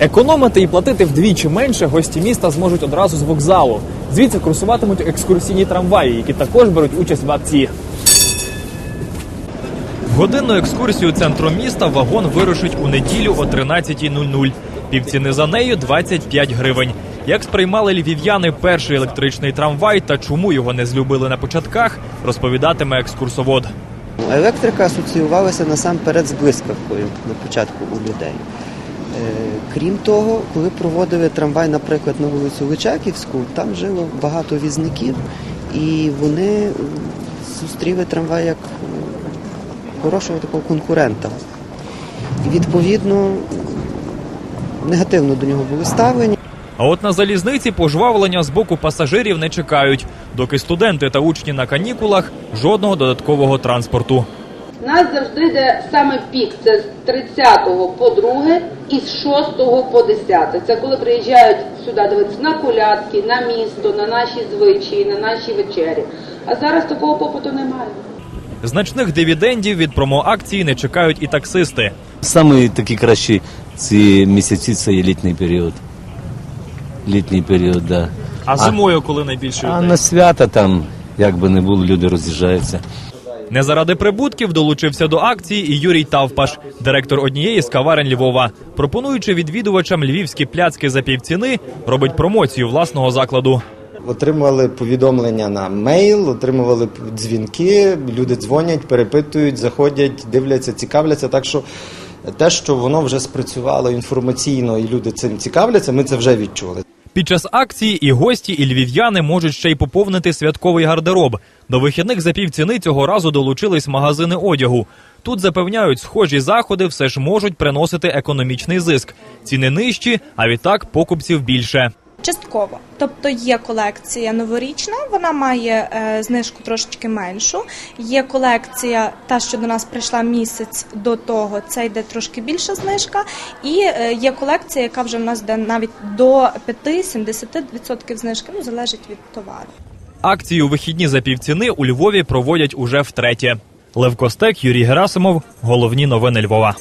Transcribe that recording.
Економити і платити вдвічі менше гості міста зможуть одразу з вокзалу. Звідси курсуватимуть екскурсійні трамваї, які також беруть участь в акції. Годинну екскурсію центром міста вагон вирушить у неділю о 13.00. Півціни за нею 25 гривень. Як сприймали львів'яни перший електричний трамвай та чому його не злюбили на початках, розповідатиме екскурсовод. Електрика асоціювалася насамперед з блискавкою на початку у людей. Е, Крім того, коли проводили трамвай, наприклад, на вулицю Личаківську, там жило багато візників, і вони зустріли трамвай як хорошого такого конкурента. І відповідно негативно до нього були ставлені. А от на залізниці пожвавлення з боку пасажирів не чекають, доки студенти та учні на канікулах жодного додаткового транспорту. У нас завжди йде саме пік. Це з 30 по 2 і з 6 по 10. Це коли приїжджають сюди дивитися на колядки, на місто, на наші звичаї, на наші вечері. А зараз такого попиту немає. Значних дивідендів від промоакції не чекають і таксисти. Саме такі кращі ці місяці це є літній період. Літній період, да. А зимою, коли найбільше А людей? на свята там, як би не було, люди роз'їжджаються. Не заради прибутків долучився до акції і Юрій Тавпаш, директор однієї з каварень Львова. Пропонуючи відвідувачам львівські пляцки за півціни, робить промоцію власного закладу. Отримували повідомлення на мейл, отримували дзвінки, люди дзвонять, перепитують, заходять, дивляться, цікавляться. Так що те, що воно вже спрацювало інформаційно і люди цим цікавляться, ми це вже відчули. Під час акції і гості, і львів'яни можуть ще й поповнити святковий гардероб. До вихідних за півціни цього разу долучились магазини одягу. Тут запевняють, схожі заходи все ж можуть приносити економічний зиск. Ціни нижчі, а відтак покупців більше. Частково, тобто є колекція новорічна, вона має е, знижку трошечки меншу. Є колекція, та що до нас прийшла місяць до того, це йде трошки більша знижка. І е, є колекція, яка вже в нас йде навіть до 5-70% знижки, ну залежить від товару. Акцію вихідні за півціни у Львові проводять уже втретє. Лев Костек, Юрій Герасимов. Головні новини Львова.